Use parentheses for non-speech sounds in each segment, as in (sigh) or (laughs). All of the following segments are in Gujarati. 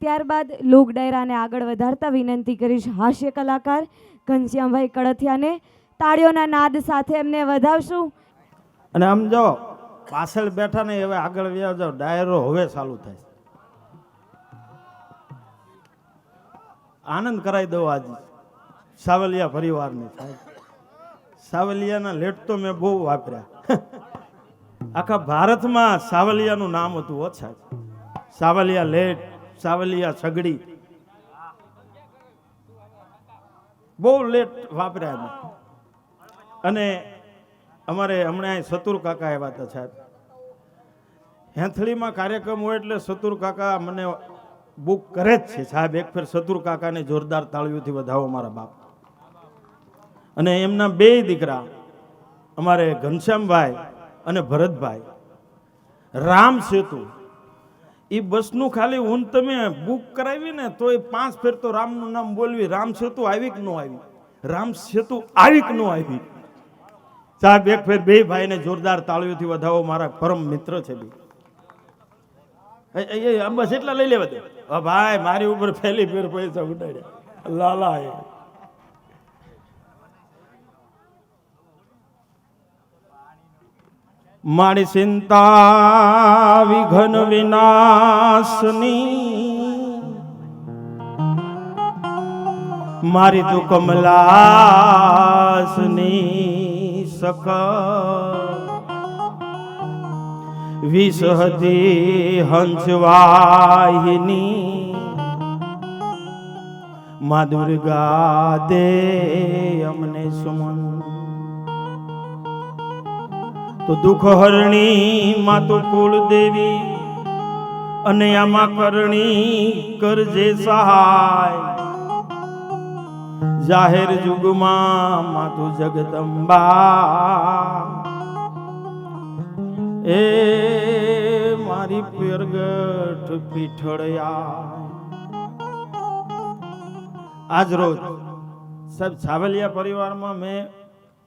ત્યારબાદ લોક ડાયરાને આગળ વધારતા વિનંતી કરીશ. હાસ્ય કલાકાર ઘનશ્યામભાઈ કડથિયાને તાળીઓના નાદ સાથે એમને વધાવશું. અને આમ જો, પાછળ બેઠા ને હવે આગળ વ્યા ડાયરો હવે ચાલુ થાય. આનંદ કરાવી દઉં આજે. સાવલિયા પરિવારને થાય સાવલિયાના લેટ તો મેં બહુ વાપર્યા. (laughs) આખા ભારતમાં સાવલિયાનું નામ હતું ઓછા સાવલિયા લેટ. સાવલિયા સગડી. બહુ લેટ વાપર્યા અને અમારે હમણાં સતુર કાકા આવ્યા હતા સાહેબ. હેંથળીમાં કાર્યક્રમ હોય એટલે સતુર કાકા મને બુક કરે જ છે સાહેબ. એક ફેર સતુર કાકાને જોરદાર તાળીઓથી વધાવો મારા બાપ. અને એમના બે દીકરા, અમારે ઘનશ્યામભાઈ અને ભરતભાઈ. રામ સેતુ. એ બસનું ખાલી હું તમે બુક કરાવી ને તો એ પાંચ ફેર તો રામનું નામ બોલવી. રામ સેતુ આવી કે ન આવી. રામ સેતુ આવી કે ન આવી. સાહેબ, એક ફેર બે ભાઈને જોરદાર તાળીઓથી વધાવો. મારા પરમ મિત્ર છે એ- એ- એ બસ એટલા લઈ લેવા દે. ભાઈ, મારી ઉપર પહેલી ફેર પૈસા ઉડાડ્યા. લાલા મારી ચિંતા વિઘન વિનાશની. મારી તું કમલાસની સક વિષહતી હંસવાહિની. મા દુર્ગા દે અમને સુમન. તો દુઃખ હરણી માં તો કુળદેવી અને આમાં કરણી કરજે સહાય. જાહેર જુગમાં માં જગદંબા. એ મારી પેરગઠ પીઠળયા. આજ રોજ સાહેબ છાવેલિયા પરિવારમાં મેં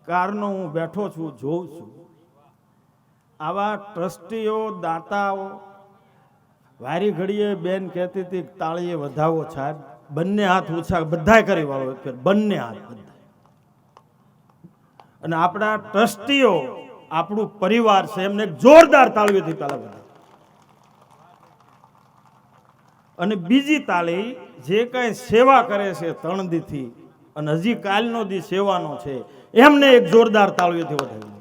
કારનો હું બેઠો છું, જોઉં છું. આવા ટ્રસ્ટીઓ, દાતાઓ, વારી ઘડીએ બેન કહેતી હતી તાળીએ વધાવો સાહેબ. બંને હાથ ઓછા બધાય કરી વાળો બંને હાથ બધા અને આપણા ટ્રસ્ટીઓ, આપણું પરિવાર છે, એમને જોરદાર તાળીઓથી પહેલા બધા અને બીજી તાળી જે કાંઈ સેવા કરે છે ત્રણ દીથી અને હજી કાલનો દી સેવાનો છે, એમને એક જોરદાર તાળીઓથી વધાવી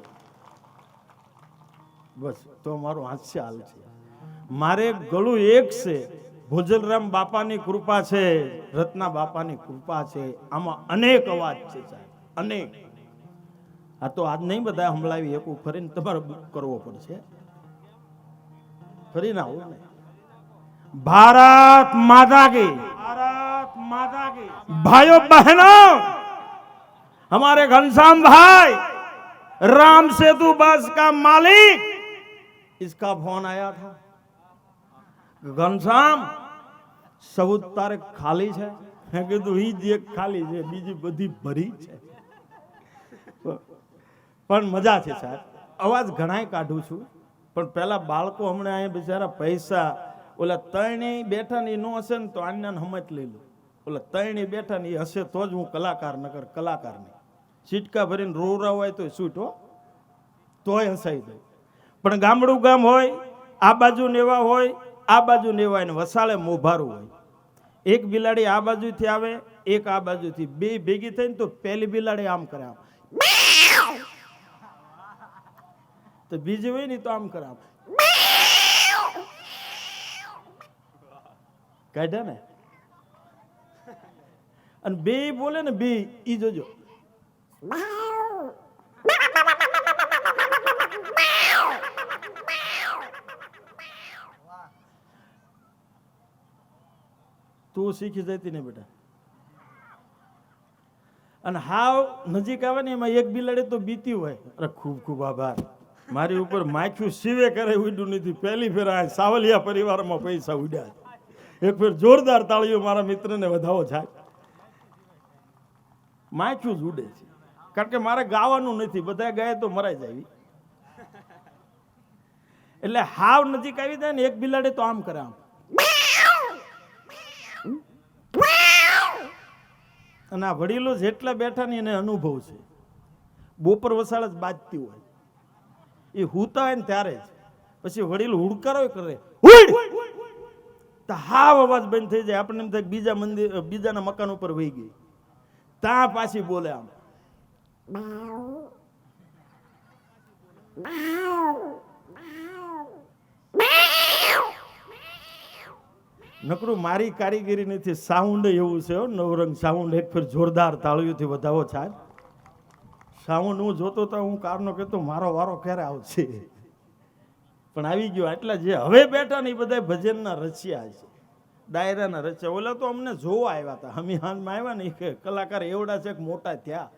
બસ તો મારું હાસ્ય હાલ છે મારે ગળું એક છે ભોજલરામ બાપાની કૃપા છે રત્ના બાપાની કૃપા છે આમાં અનેક અવાજ છે સાહેબ અનેક આ તો આજ નહીં બધા હંભળાવી એકું ફરીને તમારે બુક કરવો પડશે ફરી ના આવો ને ભારત માતા की भारत माता की भाइयों बहनों हमारे घनश्याम भाई राम सेतु बस का मालिक इसका फोन आया था ઘનશ્યામ ચૌદ તારીખ ખાલી છે મેં કીધું ઈ જ એક ખાલી છે બીજી બધી ભરી છે પણ મજા છે સાહેબ અવાજ ઘણાય કાઢું છું પણ પેલા બાળકો હમણાં અહીંયા બિચારા પૈસા ઓલા ત્રણેય બેઠા ને નો હશે ને તો આન્યાને સમજ લઈ લો ઓલા ત્રણેય બેઠા ને એ હશે તો જ હું કલાકાર નકર કલાકાર નહીં છીટકા ભરીને રોવરા હોય તો છૂટ હો તોય હસાઈ દઉં પણ ગામડું ગામ હોય, આ બાજુ નેવા હોય, આ બાજુ નેવા હોય ને વસાળે મોભારું હોય. એક બિલાડી આ બાજુથી આવે, એક આ બાજુથી. બે ભેગી થઈને તો પહેલી બિલાડી આમ કરે આમ. તો બીજી હોય ને તો આમ કરે આમ. કાઢ્યા ને? અને બે બોલે ને બે, ઈ જોજો. તું શીખી જતી ને બેટા. અને હાવ નજીક આવે ને એમાં એક બિલાડી તો બીતી હોય. અરે ખૂબ ખૂબ આભાર. મારી ઉપર માખ્યું શિવે કરે ઉડ્યું નથી. પહેલી ફેર આ સાવલિયા પરિવારમાં પૈસા ઉડ્યા એક ફેર જોરદાર તાળીઓ મારા મિત્રને વધાવો થાય. માખ્યું જ ઉડે છે. કારણ કે મારે ગાવાનું નથી. બધા ગાય તો મરાઈ જાય. એટલે હાવ નજીક આવી જાય ને એક બિલાડી તો આમ કરે આમ. અને આ વડીલો જેટલા બેઠા ને એને અનુભવ છે. બપોર વસાળ જ બાજતી હોય. એ હુતા હોય ને ત્યારે જ. પછી વડીલ હુડકારો કરે. તો હાવ અવાજ બંધ થઈ જાય. આપણને એમ થાય બીજા મંદિર, બીજાના મકાન ઉપર વહી ગઈ. ત્યાં પાછી બોલે આમ. નકરું મારી કારીગરી નથી સાઉન્ડ એવું છે નવરંગ સાઉન્ડ એક ફેર જોરદાર તાળીઓથી વધાવો છે સાઉન્ડ હું જોતો તો હું કારનો કહેતો, મારો વારો ક્યારે આવશે? પણ આવી ગયો એટલે જે હવે બેઠા ને એ બધા ભજનના રચ્યા છે. ડાયરાના રચ્યા. ઓલા તો અમને જોવા આવ્યા હતા. અમે હાથમાં આવ્યા ને કે કલાકાર એવડા છે કે મોટા થયા.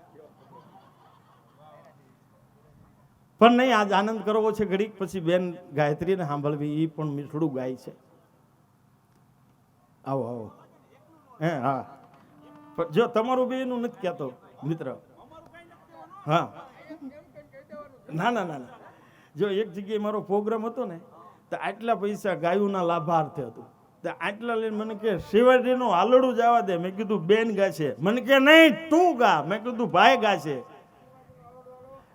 પણ નહીં, આજ આનંદ કરવો છે ઘડીક. પછી બેન ગાયત્રીને સાંભળવી એ પણ મીઠડું ગાય છે. આવો આવો. હે, હા. પણ જો તમારું બી એનું નથી કહેતો, મિત્ર. હા. ના ના ના ના. જો એક જગ્યાએ મારો પ્રોગ્રામ હતો ને, તો આટલા પૈસા ગાયુંના લાભાર્થે હતું. તો આટલા લઈને મને કે, શિવાજીનું આલડું જવા દે. મેં કીધું, બેન ગાશે. મને કે, નહીં, તું ગા. મેં કીધું, ભાઈ ગાશે.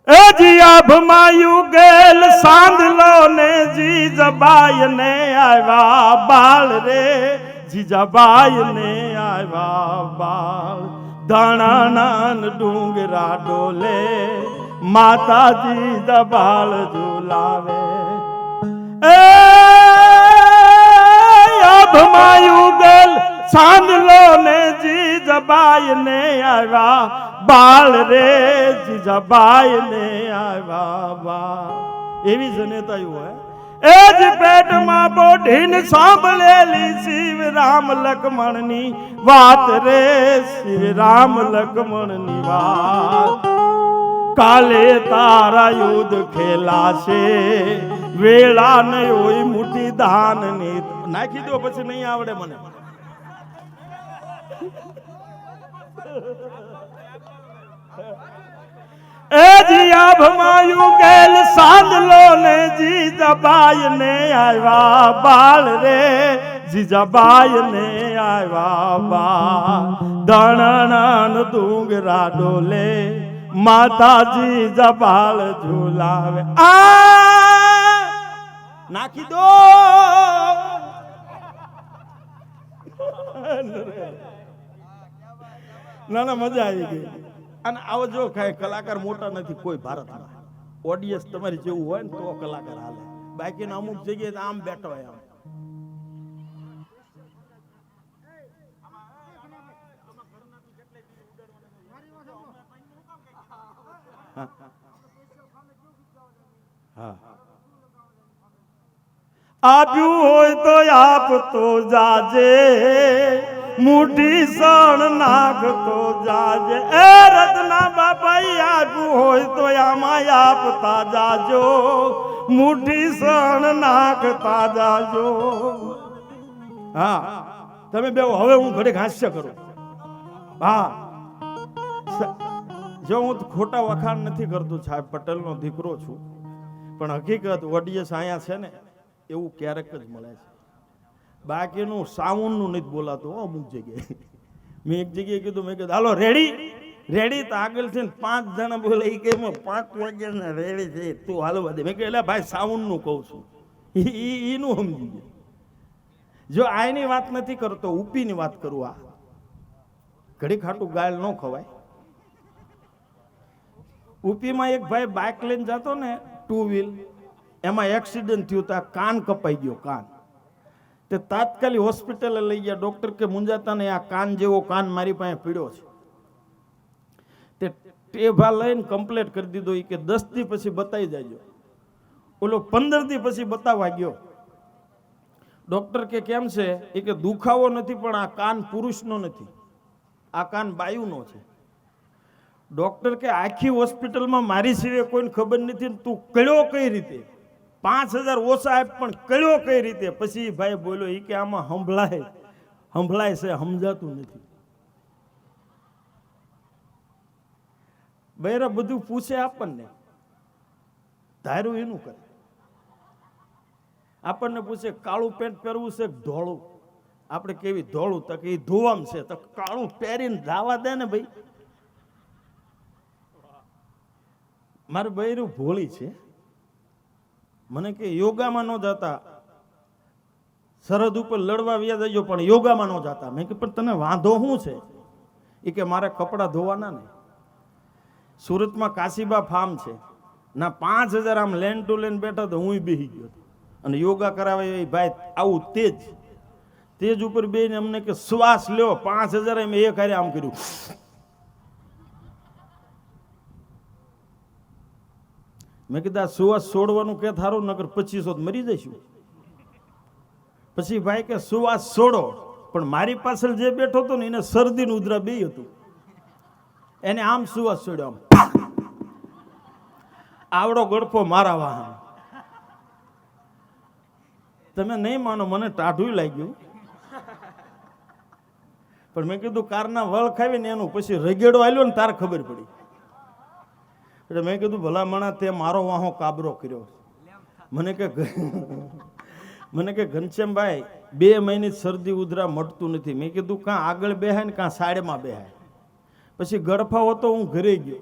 એ જીયા ભમાયું ગેલ સાંધલો ને જી જબાય ને આવ્યા બાળ રે. જીજાબાઈ ને આવ્યા બાળ. ધણાના ડુંગરા ડોલે, માતાજી દબાળ ઝુલાવે. એ અભમાયું ગલ સાંદલો ને જીજાબાઈ ને આવ્યા બાળ રે. જીજાબાઈ ને આવ્યા બાળ. એવી જનેતાયું હોય એ જ પેટમાં બોઢીને સાંભળેલી શિવ રામ લક્ષ્મણની વાત રે, શિવ રામ લક્ષ્મણની વાત. કાલે તારા યુદ્ધ ખેલાશે વેળા નહીં હોય મુઠી દાનની નાખી દો, પછી નહીં આવડે મને. એ જીયા ભમાયું ગેલ સાંદલો ને જી જબાઈ ને આવ્યા બાળ રે. જીજાબાઈ ને આવ્યા બા દણન ડુંગરા ડોલે માતાજી જબાલ ઝુલાવે. આ નાખી દો. ના ના, મજા આવી ગઈ. અને આવો જો કાંઈ કલાકાર મોટા નથી, કોઈ ભારતમાં ઓડિયન્સ તમારી જેવું હોય ને તો કલાકાર હાલે. બાકીના અમુક જગ્યાએ આમ બેઠો હોય આમ આપ્યું હોય તો આપ તો જાજે. મુઠી સણ નાખતો જાજે. એ રત્ના આપ્યું હોય તો આમાં આપતા જાજો. મુઠી સણ નાખતા જાજો. હા, તમે બે હવે હું ઘરે હાસ્ય કરું. હા. જો હું ખોટા વખાણ નથી કરતો સાહેબ, પટેલનો દીકરો છું. પણ હકીકત ઓડિયન્સ અહીંયા છે ને, એવું ક્યારેક જ મળે છે. બાકીનું સાવનનું નથી બોલાતું અમુક જગ્યાએ. મેં એક જગ્યાએ કીધું, મેં કીધું, હાલો રેડી રેડી તો આગળ ને પાંચ જણા બોલે એ કે પાંચ વાગ્યાના રેડી છે. તું હાલો દે મેં કહ્યું એટલે ભાઈ સાવનનું કહું છું. એનું સમજી ગયા. જો આની વાત નથી કરતો, ઉપીની વાત કરું આ. ઘડી ખાટું ગાયલ ન ખવાય. ઉપીમાં એક ભાઈ બાઇક લઈને જતો ને ટુ વ્હીલ એમાં એક્સિડન્ટ થયું તા કાન કપાઈ ગયો, કાન. તે તાત્કાલિક હોસ્પિટલે લઈ ગયા. ડોક્ટર કે મુંજાતાને આ કાન જેવો કાન મારી પાસે પીડ્યો છે. તે ટેભા લઈને કમ્પ્લેટ કરી દીધો. એ કે દસ દી પછી બતાવી જાજો. ઓલો પંદર દી પછી બતાવવા ગયો. ડોક્ટર કે કેમ છે? એ કે દુખાવો નથી, પણ આ કાન પુરુષનો નથી. આ કાન બાયુનો છે. ડોક્ટર કે આખી હોસ્પિટલમાં મારી સિવાય કોઈને ખબર નથી તું કયો કઈ રીતે? પાંચ હજાર ઓછા આપ, પણ કર્યો કઈ રીતે? પછી ભાઈ બોલ્યો એ કે આમાં સંભળાય. સંભળાય છે, સમજાતું નથી. બૈરા બધું પૂછે આપણને. ધાર્યું એનું કરે. આપણને પૂછે, કાળું પેન્ટ પહેરવું છે ધોળું? આપણે કેવી ધોળું. તક એ ધોવામ છે. તો કાળું પહેરીને ધાવા દે ને ભાઈ. મારું બૈરું ભોળી છે. મને કે યોગામાં ન જતા. સરહદ ઉપર લડવા વ્યા જજો, પણ યોગામાં ન જતા. મેં કે, પણ તને વાંધો શું છે? એ કે, મારે કપડાં ધોવાના ને. સુરતમાં કાશીબા ફાર્મ છે. ના, પાંચ હજાર આમ લેન ટુ લેન બેઠા તો હું બેસી ગયો અને યોગા કરાવે એ ભાઈ આવું તેજ. તેજ ઉપર બેને અમને કે, શ્વાસ લ્યો, પાંચ હજાર એમ એક હારે આમ કર્યું. મેં કીધું સુવાસ છોડવાનું કે થારું? નગર પચીસો મરી જઈશું. પછી ભાઈ કે, સુવાસ છોડો પણ મારી પાછળ જે બેઠો હતો ને, એને શરદીનું ઉદરા બે હતું. એને આમ સુવાસ છોડ્યો આમ. આવડો ગળફો મારા વાહન. તમે નહીં માનો, મને ટાઢું લાગ્યું. પણ મેં કીધું, કારના વળ ખાવીને એનું પછી રગેડો આવ્યો ને, તારે ખબર પડી. એટલે મેં કીધું, ભલા મણા તે મારો વાહો કાબરો કર્યો. મને કે મને કે, ઘનશ્યામભાઈ, બે મહિની શરદી ઉધરા મટતું નથી. મેં કીધું, કાં આગળ બેહાય ને કાં સાડેમાં બેહાય. પછી ગડફા હોતો હું ઘરે ગયો.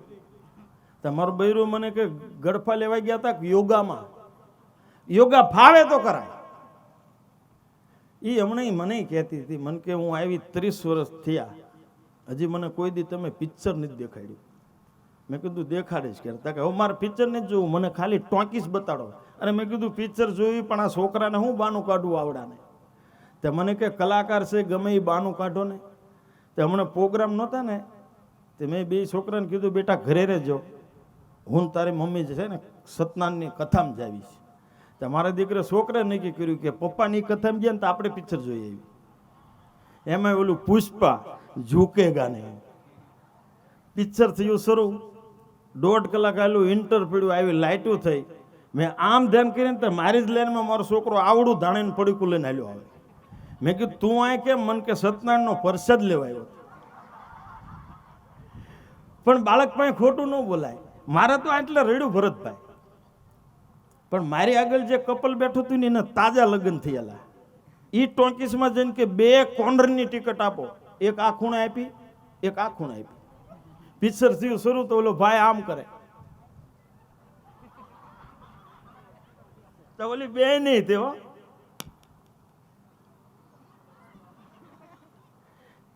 તમારું બૈરું મને કે, ગડફા લેવા ગયા હતા યોગામાં? યોગા ફાવે તો કરાય. એ હમણાં મને કહેતી હતી. મને કે, હું આવી ત્રીસ વર્ષ થયા. હજી મને કોઈ દી તમે પિક્ચર નથી દેખાડ્યું. મેં કીધું દેખાડીશ કે. હવે મારે પિક્ચર નથી જોવું, મને ખાલી ટોંકીસ બતાડો. અને મેં કીધું પિક્ચર જોયું પણ આ છોકરાને હું બાનું કાઢવું આવડાને? તે મને કે, કલાકાર છે, ગમે એ બાનું કાઢો ને. તે હમણાં પ્રોગ્રામ નહોતા ને, તે મેં બે છોકરાને કીધું, બેટા, ઘરે રહેજો. હું તારી મમ્મી જે છે ને, સતનાનની કથામાં જાવીશ તે મારા દીકરા છોકરા નક્કી કર્યું કે, પપ્પાની કથામાં ગયા ને તો આપણે પિક્ચર જોઈ આવી એમાં ઓલું પુષ્પા ઝૂકેગા નહીં પિક્ચર થયું શરૂ. દોઢ કલાક આવેલું ઇન્ટર પીડ્યું, આવી લાઇટું થઈ. મેં આમ ધ્યાન કરીને તો મારી જ લાઈનમાં મારો છોકરો આવડું ધાણીને પડીકું લઈને આવ્યો આવે મેં કીધું, તું આ કેમ? મન કે સત્યનારાયણનો પરસાદ લેવા આવ્યો પણ બાળક પાસે ખોટું ન બોલાય. મારે તો આટલે રેડ્યું ભરતભાઈ. પણ મારી આગળ જે કપલ બેઠું હતું ને એને તાજા લગ્ન થયેલા. એ ટોકીસમાં જઈને કે બે કોર્નરની ટિકિટ આપો. એક આ ખૂણે આપી, એક આ ખૂણે આપી. પિક્ચર થયું, શરૂ તો ઓલો ભાઈ આમ કરે. તો ઓલી બે નહીં તેઓ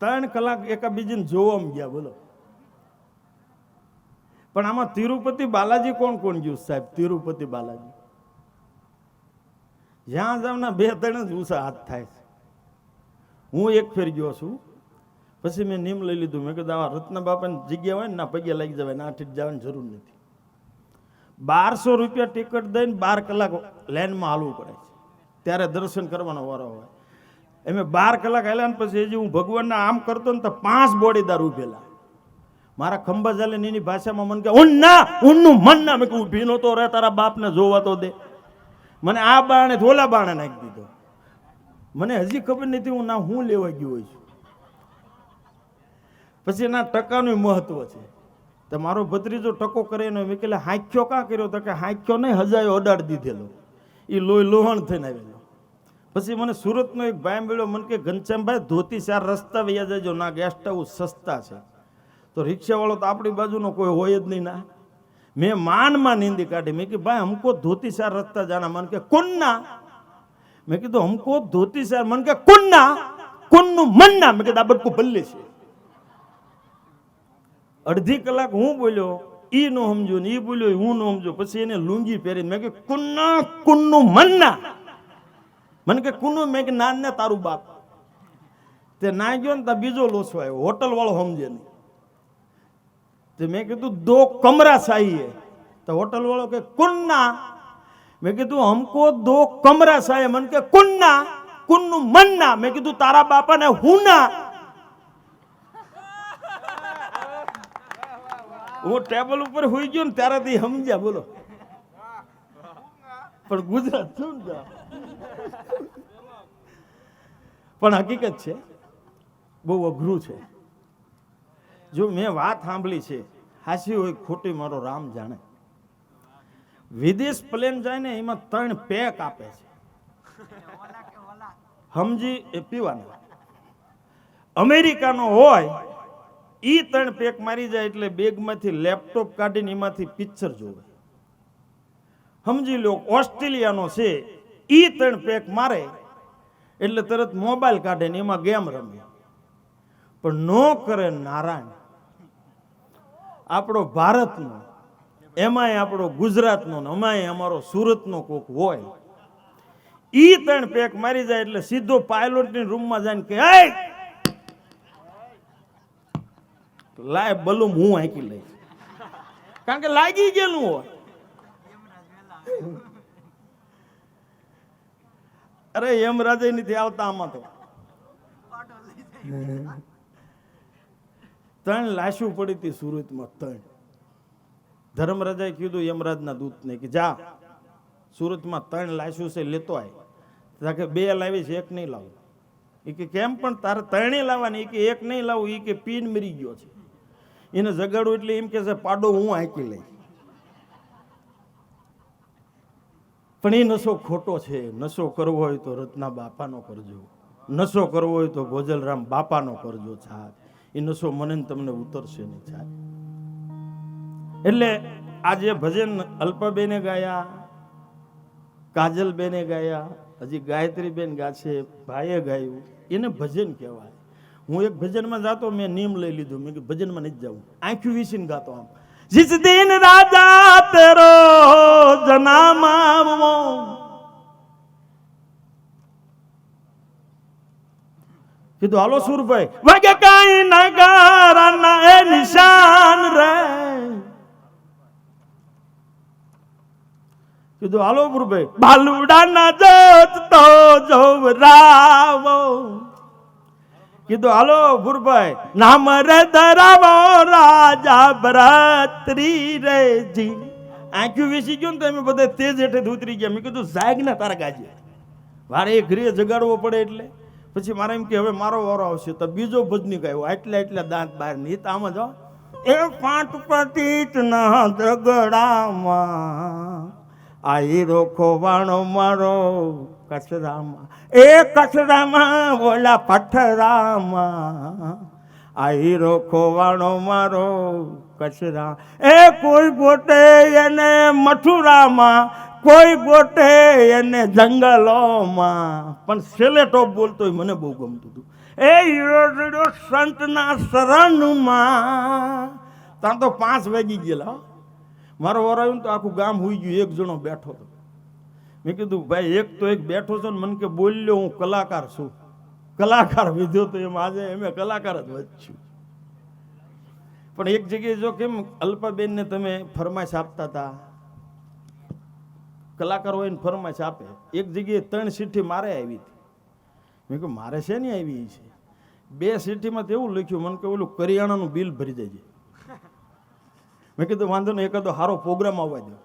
ત્રણ કલાક એકાબીજીને જોવા ગયા બોલો. પણ આમાં તિરુપતિ બાલાજી કોણ કોણ ગયું સાહેબ? તિરુપતિ બાલાજી. જ્યાં જાવના બે ત્રણ જ ઉષા હાથ થાય છે. હું એક ફેર ગયો છું. પછી મેં નિમ લઈ લીધું. મેં કીધું આવા રત્ન બાપાની જગ્યા હોય ને, ના પગે લાગી જવાય, ના ઠીક જવાની જરૂર નથી. બારસો રૂપિયા ટિકિટ દઈને બાર કલાક લાઈનમાં હાલવું પડે છે. ત્યારે દર્શન કરવાનો વારો હોય એમે બાર કલાક હાલ્યા ને પછી હજી હું ભગવાનના આમ કરતો ને તો પાંચ બોડીદાર ઉભેલા. મારા ખંભા ચાલે એની ભાષામાં મને કે ઉન ના ઉનનું મન ના મેં કહું ઊભી નહોતો રહે તારા બાપને જોવા તો દે. મને આ બાણે ધોલા બાણે નાખી દીધો. મને હજી ખબર નથી હું ના હું લેવા ગયો છું. પછી એના ટકાનું મહત્વ છે. તો મારો ભત્રીજો ટકો કરે એનો મેં કહેલા હાંખ્યો કાં કર્યો? તો કે હાંખ્યો નહીં, હજાયો અડાડી દીધેલો. એ લોહી લોહણ થઈને આવેલો. પછી મને સુરતનો એક ભાઈ મળ્યો મને કે ઘનશ્યામભાઈ ધોતી ચાર રસ્તા વૈયા જજો, ના ગેસ્ટ હાઉસ સસ્તા છે. તો રિક્ષાવાળો તો આપણી બાજુનો કોઈ હોય જ નહીં ના. મેં માનમાં નિંદી કાઢી. મેં કે ભાઈ હમકો ધોતી ચાર રસ્તા જાના. મને કે, કોનના? મેં કીધું હમકો ધોતી ચાર. મને કે, કોનના? કોનનું મનના? મેં કીધું, આ બધું ભલ્લે છે. અડધી કલાક હું બોલ્યો એ નો સમજો ને એ બોલ્યો હું ન સમજો. પછી એને લુંગી પહેરી મેં કે કુન્ના, કુન્નું મન્ના. મને કે, કુન્નું? મેં કે નાન ને તારું બાપ. તે ના ગયો ને ત્યાં બીજો લોસો આવ્યો, હોટલ વાળો સમજે નહીં. તે મેં કીધું, દો કમરા સાહીએ. તો હોટલ વાળો કે, કુન્ના. મેં કીધું, હમકો દો કમરા સાહી મને કે, કુન્ના, કુન્નું મન્ના. મેં કીધું, તારા બાપાને હુના. હું ટેબલ ઉપર હોઈ ગયો ને ત્યારેથી સમજ્યા, બોલો. પણ ગુજરાત શું પણ હકીકત છે, બહુ અઘરું છે. જો મેં વાત સાંભળી છે, હાસી હોય ખોટી, મારો રામ જાણે. વિદેશ પ્લેન જાય ને એમાં ત્રણ પેક આપે છે. સમજી એ પીવાના. અમેરિકાનો હોય ઈ ત્રણ પેક મારી જાય એટલે બેગમાંથી લેપટોપ કાઢીને એમાંથી પિક્ચર જોવે. સમજી લો, ઓસ્ટ્રેલિયાનો છે, ઈ ત્રણ પેક મારે એટલે તરત મોબાઈલ કાઢે ને એમાં ગેમ રમે. પણ નો કરે નારાયણ. આપણો ભારતનો, એમાંય આપણો ગુજરાતનો ને અમાય અમારો સુરતનો કોક હોય. ઈ ત્રણ પેક મારી જાય એટલે સીધો પાયલોટની રૂમમાં જઈને કે લાય બલૂમ હું હાંકી લઈશ. કારણ કે લાગી ગયેલું હોય. અરે એમ રાજા નથી આવતા આમાં તો. ત્રણ લાશું પડી હતી સુરતમાં, ત્રણ. ધર્મરાજાએ કીધું યમરાજના દૂતને કે જા, સુરતમાં ત્રણ લાશું છે લેતો આય તા કે બે લાવી છે એક નહીં લાવું. એ કે કેમ પણ તારે ત્રણેય લાવવાની એ કે એક નહીં લાવું એ કે પીન મરી ગયો છે. એને જગાડું એટલે એમ કે છે, પાડો, હું હાંકી લઈ પણ એ નશો ખોટો છે. નશો કરવો હોય તો રત્ના બાપાનો કરજો. નશો કરવો હોય તો ભોજલરામ બાપાનો કરજો છાપ. એ નશો મને તમને ઉતરશે નહીં છાપ. એટલે આજે ભજન અલ્પબેને ગાયા, કાજલબેને ગાયા, હજી ગાયત્રીબેન ગાશે, ભાઈએ ગાયું. એને ભજન કહેવાય. હું એક ભજનમાં જાતો, મેં નિયમ લઈ લીધો. મેં કે ભજનમાં નથી જવું આંખ્યું વીસીને ગાતો આમ. જીસ દિન રાજા તેરો જનામ આવવો. કીધું, હાલો સુરભાઈ. વાગે કાઈ નગારાના એ નિશાન રે. કીધું, હાલો ગુરુભાઈ. બાલુડા ના જોત તો જોવરાવો. કીધું, હાલો, ભુરભાઈ, નામ રે ધરાવો રાજા ભરાત્રી રે જી. આંખ્યું વીસી ગયું ને તો એમ બધા તેજ હેઠે ઉતરી ગયા. મેં કીધું જાગ ને, તારા ગાજે. વારે એ ઘરે જગાડવો પડે એટલે. પછી મારે એમ કે, હવે મારો વારો આવશે. તો બીજો ભજની ગાયો, આટલા એટલા દાંત બહાર નહીં તો આમ જ એ પાંચ પતિત ના દગડામાં આ હીરો ખોવાણો મારો કચરામાં. એ કચરામાં બોલા પથરામાં. આ હીરો ખોવાણો મારો કચરા. એ કોઈ ગોટે એને મથુરામાં, કોઈ ગોટે એને જંગલોમાં. પણ ટોપ બોલતો હોય મને બહુ ગમતું હતું. એ હીરો સંતના શરણમાં. ત્યાં તો પાંચ વાગી ગયેલા. મારો વાર આવ્યો ને તો આખું ગામ હોઈ ગયું, એક જણો બેઠો હતો. મેં કીધું, ભાઈ, એક તો એક બેઠો છો ને, મને કે બોલ્યો હું કલાકાર છું. કલાકાર વિધ્યો તો એમ, આજે એમે કલાકાર જ વધશું. પણ એક જગ્યાએ જો કેમ, અલ્પાબેનને તમે ફરમાઈશ આપતા હતા. કલાકાર હોય ને ફરમાઈશ આપે. એક જગ્યાએ ત્રણ સીઠી મારે આવી હતી. મેં કહ્યું મારે છે ને આવી છે? બે સીઠીમાં તો એવું લખ્યું, મને કે ઓલું કરિયાણાનું બિલ ભરી દેજે. મેં કીધું, વાંધો નહીં એક તો સારો પ્રોગ્રામ આવવા દો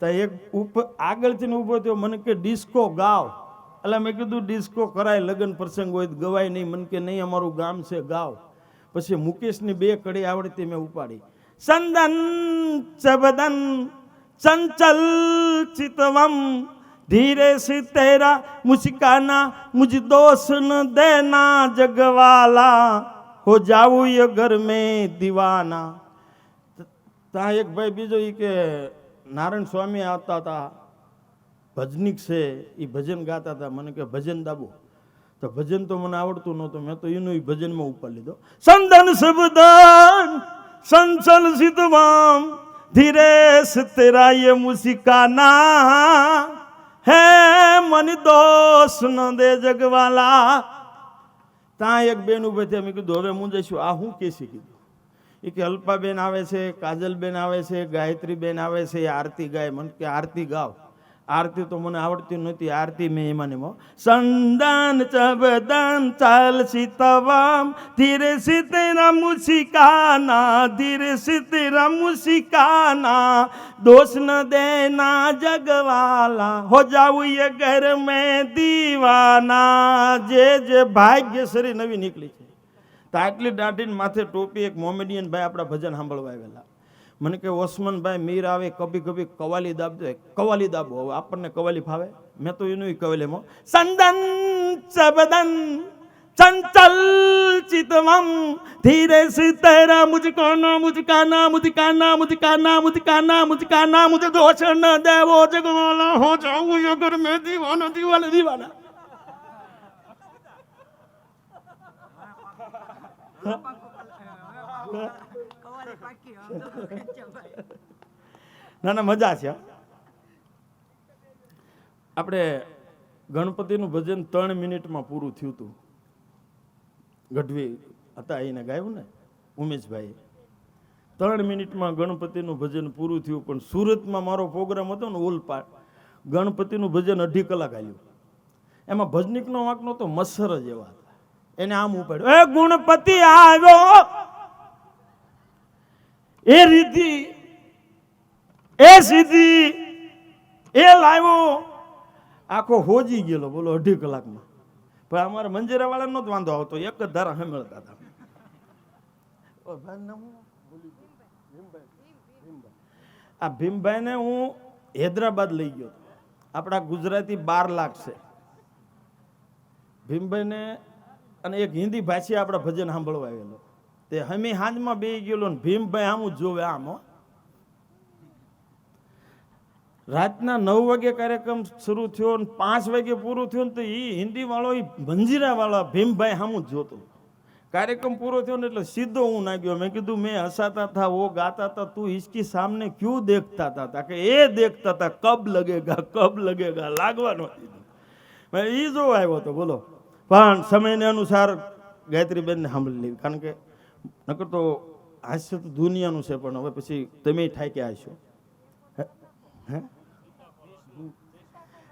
તો એક ઉપર આગળથી ને ઊભો થયો, મને કે, ડિસ્કો ગાવ. એટલે મેં કીધું, ડિસ્કો કરાય, લગ્ન પ્રસંગ હોય તો ગવાય નહીં. મને કે, નહીં, અમારું ગામ છે, ગાવ. પછી મુકેશની બે કડી આવડતી મેં ઉપાડી. ચંદન ચબદન ચંચલ ચિતવમ, ધીરે से તેરા मुस्काना મુજ દોષ ન દેના જગવાલા, હો जाऊ ये घर में दीवाना ત્યાં એક ભાઈ બીજો એ કે, નારાયણ સ્વામી આવતા હતા ભજનિક છે એ ભજન ગાતા હતા મને કે, ભજન દાબો. તો ભજન તો મને આવડતું નહોતું, મેં તો એનું ભજનમાં ઉપર લીધો. સંદન શબ્દન સંચલ સિદ્ધવામ, ધીરે તેરા ये મુસિકાના, હે મન દોષ ન દે જગવાલા. ત્યાં એક બેન ઉભે થયા મેં કીધું, હવે હું જઈશું આ હું કેસી કીધું. એ કે અલ્પાબેન આવે છે, કાજલબેન આવે છે, ગાયત્રીબેન આવે છે એ આરતી ગાય. મને કે આરતી ગાવ. આરતી તો મને આવડતી નહોતી, આરતી મેં એમાં ને સંદાન ચબદન ચાલ સીતવામ, ધીરે સિત્તે રમુ શિકાના ધીરે સીતેરા શિકાના દોષ ન દેના જગવાલા, હો જાવું ये ઘર મેં દીવાના. જે જે ભાગ્યશ્રી નવી નીકળી છે. તો આટલી દાઢીને માથે ટોપી એક મોમેડિયન ભાઈ આપણા ભજન સાંભળવા આવેલા. મને કહે ઓસમનભાઈ, મીર આવે, કભી કભી કવાલી દાબજો કવાલી દાબો. હવે આપણને કવાલી ફાવે? મેં તો એનું કવાલીમાં સંદન, ચબદન, ચંચલ ચિતમમ ધીરે સિતરા મુજકો ના મુજકા ના મુજકા ના મુજકા ના મુજકા ના મુજકા ના મુજે દોષ ન દેવો, જગવાલા હો જાઉં અગર મેં દીવાના, દીવાલ દીવાના ના ના, મજા છે આપણે ગણપતિનું ભજન ત્રણ મિનિટમાં પૂરું થયું હતું. ગઢવી હતા એને ગાયું ને ઉમેશભાઈ ત્રણ મિનિટમાં ગણપતિનું ભજન પૂરું થયું, પણ સુરતમાં મારો પ્રોગ્રામ હતો ને ઓલપાટ ગણપતિનું ભજન અઢી કલાક આવ્યું એમાં ભજનિકનો વાંક નહોતો મસર જ એવા એને આમ ઉપાડ્યો. એ ગુણપતિ આવ્યો. એ રીતિ, એ સીધી એ લાવ્યો. આખો હોજી ગયેલો, બોલો અઢી કલાકમાં. પણ અમારા મંજીરા વાળા નો વાંધો આવતો, એક જ ધારા સાંભળતા હતા. આ ભીમભાઈને હું હૈદરાબાદ લઈ ગયો. આપણા ગુજરાતી બાર લાખ છે. ભીમભાઈને અને એક હિન્દી ભાષી આપણા ભજન સાંભળવા આવેલો. તે હમી હાંજમાં બે ગયેલો ને ભીમભાઈ આમ જ જોવે આમ રાતના નવ વાગે કાર્યક્રમ શરૂ થયો ને પાંચ વાગે પૂરું થયું ને તો એ હિન્દીવાળો એ ભંજીરાવાળા ભીમભાઈ સામું જ જોતો. કાર્યક્રમ પૂરો થયો ને એટલે સીધો હું ના ગયો મેં કીધું, મેં હસાતા હતા ઓ ગાતા હતા તું હિસકી સામને ક્યુ દેખતા હતા કે, એ દેખતા હતા કબ લગેગા કબ લગેગા લાગવાનો મેં એ જોવા આવ્યો હતો બોલો. પણ સમયને અનુસાર ગાયત્રીબેનને સાંભળી લીધી. કારણ કે નકર તો હાસ્ય તો દુનિયાનું છે, પણ હવે પછી તમે ઠાકે આવશો હે?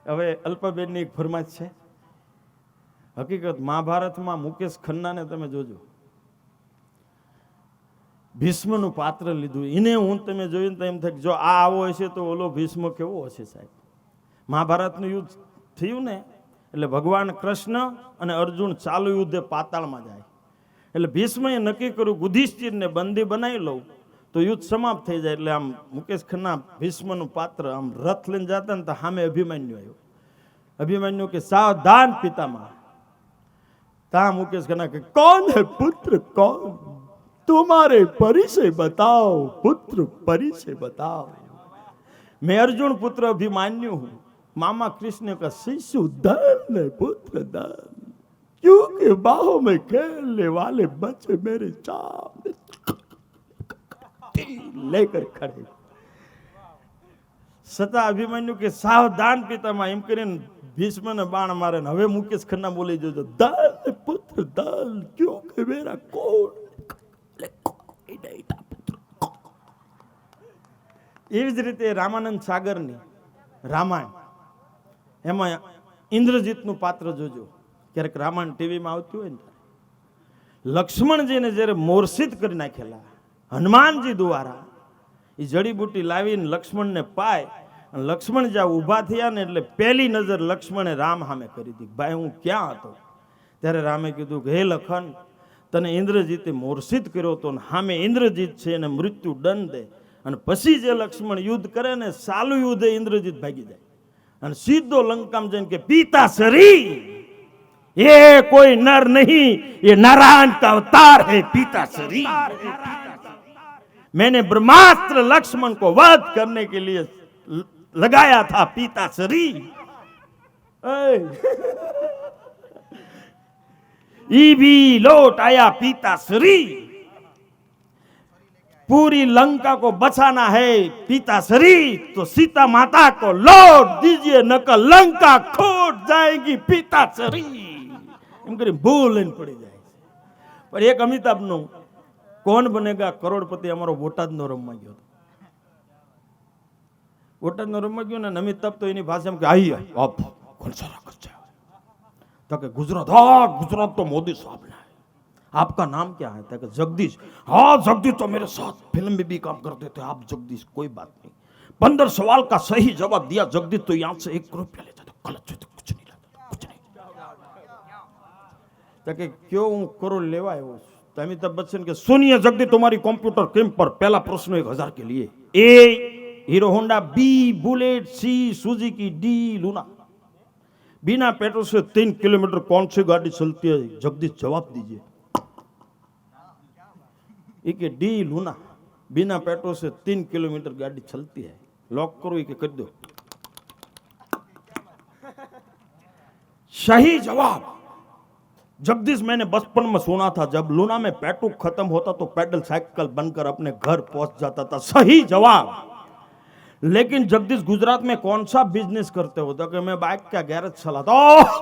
હવે અલ્પાબેનની એક ફરમાઈશ છે. હકીકત, મહાભારતમાં મુકેશ ખન્નાને તમે જોજો. ભીષ્મનું પાત્ર લીધું. એને હું તમે જોયું ને તો એમ થાય જો આ આવો હશે તો ઓલો ભીષ્મ કેવો હશે સાહેબ? મહાભારતનું યુદ્ધ થયું ને એટલે ભગવાન કૃષ્ણ અને અર્જુન ચાલુ યુદ્ધે પાતાળમાં જાય. એટલે ભીષ્મએ નક્કી કર્યું, યુધિષ્ઠિરને બંદી બનાવી લઉં. તો યુદ્ધ સમાપ્ત થઈ જાય એટલે આમ મુકેશ ખન્ના ભીષ્મનું પાત્ર આમ રથ લઈને જતા ને તો સામે અભિમન્યુ આવ્યો. અભિમન્યુ કે, સાવધાન પિતામાં તા મુકેશ ખન્ના કે, કોણ હે પુત્ર, કોણ? તુમારે પરિચય બતાવો, પુત્ર પરિચય બતાવો. મેં અર્જુન પુત્ર અભિમાન્યુ હું. मामा कृष्ण का शिशु धन है पुत्र धन क्योंकि बाहों में खेलने वाले बच्चे मेरे सामने लेकर खड़े સતા અભિમન્યુ કે સાવધાન પિતામાં એમ કરીને ભીષ્મને બાણ મારે ને હવે મુકેશ ખન્ના બોલી જોજો દલ પુત્ર દલ ક્યો કે મેરા કોણ લે કોઈ નહીં તા પુત્ર એવી જ રીતે રામાનંદ સાગરની રામાયણ એમાં ઇન્દ્રજીતનું પાત્ર જોજો. ક્યારેક રામાયણ ટીવીમાં આવતું હોય ને. લક્ષ્મણજીને જ્યારે મોર્ષિત કરી નાખેલા, હનુમાનજી દ્વારા એ જડીબુટી લાવીને લક્ષ્મણને પાય, અને લક્ષ્મણ જ્યાં ઊભા થયા ને એટલે પહેલી નજર લક્ષ્મણે રામ સામે કરી હતી ભાઈ, હું ક્યાં હતો? ત્યારે રામે કીધું કે, હે લખન, તને ઇન્દ્રજીતે મોરસિત કર્યો હતો ને સામે ઇન્દ્રજીત છે એને મૃત્યુ દંડ દે. અને પછી જે લક્ષ્મણ યુદ્ધ કરે ને સાલું યુદ્ધે ઇન્દ્રજીત ભાગી જાય. અને સીધો લંકામ જઈને કે પિતા શરી ये कोई नर नहीं ये नारायण का अवतार है पीता शरीर मैंने ब्रह्मास्त्र लक्ष्मण को वध करने के लिए ल- लगाया था पीता शरीर (laughs) ई भी लौट आया पीता शरीर पूरी लंका को बचाना है पिता शरीर तो सीता माता को लौट दीजिए नकल लंका खोट जाएगी पिता शरीर એમ કરી ભૂલ લઈને પડી જાય છે પણ એક અમિતાભનું કોણ બનેગા કરોડપતિ અમારો બોટાદનો રમવા ગયો હતો બોટાદનો રમવા ગયો ને અમિતાભ તો એની ભાષામાં કે આઈ આપ કોણ સારા કરશે तो कि गुजरात हाँ गुजरात तो मोदी साहब ने है आपका नाम क्या है? था जगदीश। हाँ जगदीश तो मेरे साथ फ़िल्म में भी काम करते थे। आप जगदीश, कोई बात नहीं। पंद्रह सवाल का सही जवाब दिया। जगदीश तो यहाँ से एक रुपया ले जाता गलत तो कुछ नहीं लाता। कुछ नहीं। तो ताकि क्यों करो लेवा है अमिताभ बच्चन के, सुनिए जगदीश, तुम्हारी कंप्यूटर किम पर पहला प्रश्न एक हज़ार के लिए। A Hero Honda B Bullet C Suzuki D Luna. बिना पेट्रोल से तीन किलोमीटर कौन सी गाड़ी चलती है? जगदीश, जवाब दीजिए। એ કે डी लूना बिना पेट्रोल से तीन किलोमीटर गाड़ी चलती है। लॉक करो ये कर दो। सही जवाब। जगदीश मैंने बचपन में सुना था, जब लूना में पेट्रोल खत्म होता तो पैडल साइकिल बनकर अपने घर पहुँच जाता था। सही जवाब। लेकिन जगदीश गुजरात में कौन सा बिज़नेस करते हो तो कि मैं बाइक का गैरेज चलाता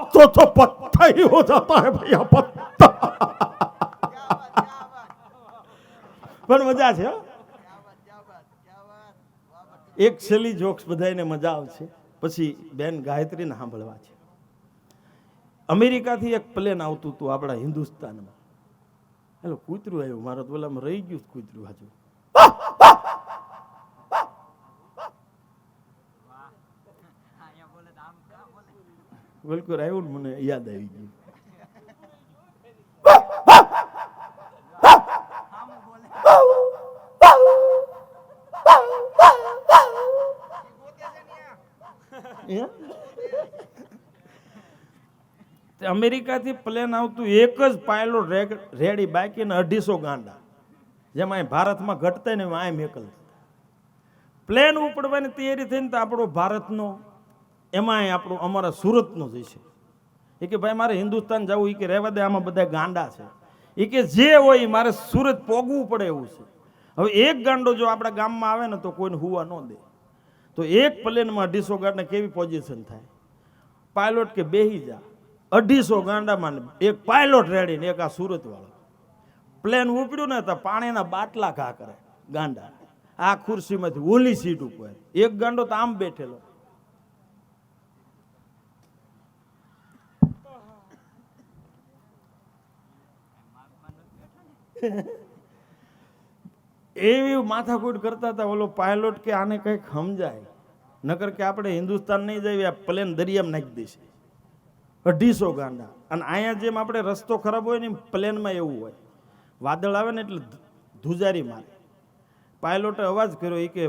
तो तो पत्ता ही हो जाता है भैया पत्ता પણ મજા છે એક છેલ્લી જોક્સ બધાને મજા આવશે. પછી બેન ગાયત્રીને સાંભળવા છે. અમેરિકાથી એક પ્લેન આવતું હતું આપણા હિન્દુસ્તાનમાં. હેલો કૂતરું આવ્યું. મારા તો ઓલામાં રહી ગયું કૂતરું હાજુ. બિલકુલ આવ્યું મને યાદ આવી ગયું. અમેરિકાથી પ્લેન આવતું એક જ પાયલોટ રેડી બાકી ને અઢીસો ગાંડા. જેમાં અહીં ભારતમાં ઘટતા ને એમાં મેકલ પ્લેન ઉપડવાની તૈયારી થઈને તો આપણો ભારતનો, એમાં આપણો અમારા સુરતનો છે. એ કે ભાઈ મારે હિન્દુસ્તાન જવું એ કે રહેવા દે, આમાં બધા ગાંડા છે. એ કે જે હોય મારે સુરત પોગવું પડે એવું છે. હવે એક ગાંડો જો આપણા ગામમાં આવે ને તો કોઈને હુવા ન દે. તો એક પ્લેનમાં અઢીસો ગાંડા કેવી પોઝિશન થાય? પાયલોટ કે બેહી જા. અઢીસો ગાંડામાં એક પાયલોટ રેડીને એક આ સુરતવાળો. પ્લેન ઉપડ્યું ને તો પાણીના બાટલા ઘા કરે ગાંડા. આ ખુરશીમાંથી ઓલી સીટ ઉપર. એક ગાંડો તો આમ બેઠેલો. એવી માથાકૂટ કરતા હતા, ઓલો પાયલોટ કે આને કંઈક સમજાય. નકર કે આપણે હિન્દુસ્તાન નહીં જઈએ, આ પ્લેન દરિયામાં નાખી દેશે અઢીસો ગાંડા. અને અહીંયા જેમ આપણે રસ્તો ખરાબ હોય ને એમ પ્લેનમાં એવું હોય. વાદળ આવે ને એટલે ધુજારી મારે. પાયલોટે અવાજ કર્યો એ કે,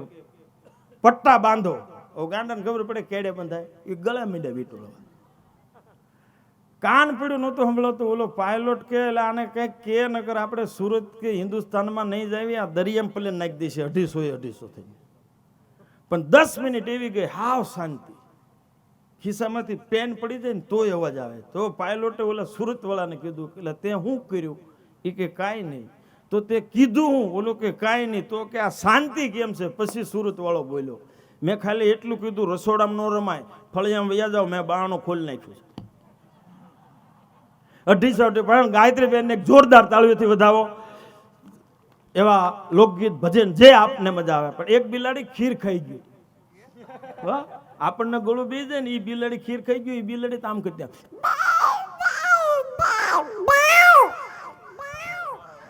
પટ્ટા બાંધો. ઓ ગાંડાને ખબર પડે કેડે બંધાય. એ ગળા મીડે વીટોળો. કાન પીડ્યું નહોતું સંભળાતું. ઓલો પાયલોટ કે એટલે આને કંઈક કે નકર આપણે સુરત કે હિન્દુસ્તાનમાં નહીં જાવી આ દરિયામાં પ્લેન નાખી દેશે અઢીસો એ અઢીસો થઈ પણ દસ મિનિટ એવી ગઈ, હાવ શાંતિ. ખિસ્સામાંથી પેન પડી જાય ને તોય અવાજ આવે. તો પાયલોટે ઓલા સુરતવાળાને કીધું એટલે તે શું કર્યું? એ કે કાંઈ નહીં. તો તે કીધું હું ઓલું કે કાંઈ નહીં. તો કે આ શાંતિ કેમ છે? પછી સુરતવાળો બોલ્યો, મેં ખાલી એટલું કીધું, રસોડામાં ન રમાય. ફળિયામાં વ્યા જાઓ, મેં બાણું ખોલી નાખ્યું છે. અઢીસો પણ ગાયત્રી બેનને એક જોરદાર તાળીઓથી વધાવો. એવા લોકગીત ભજન જે આપને મજા આવે. પણ એક બિલાડી ખીર ખાઈ ગયું. વાહ, આપણને ગળું બી છે ને એ બિલાડી ખીર ખાઈ ગયું એ બિલાડી તામ કરી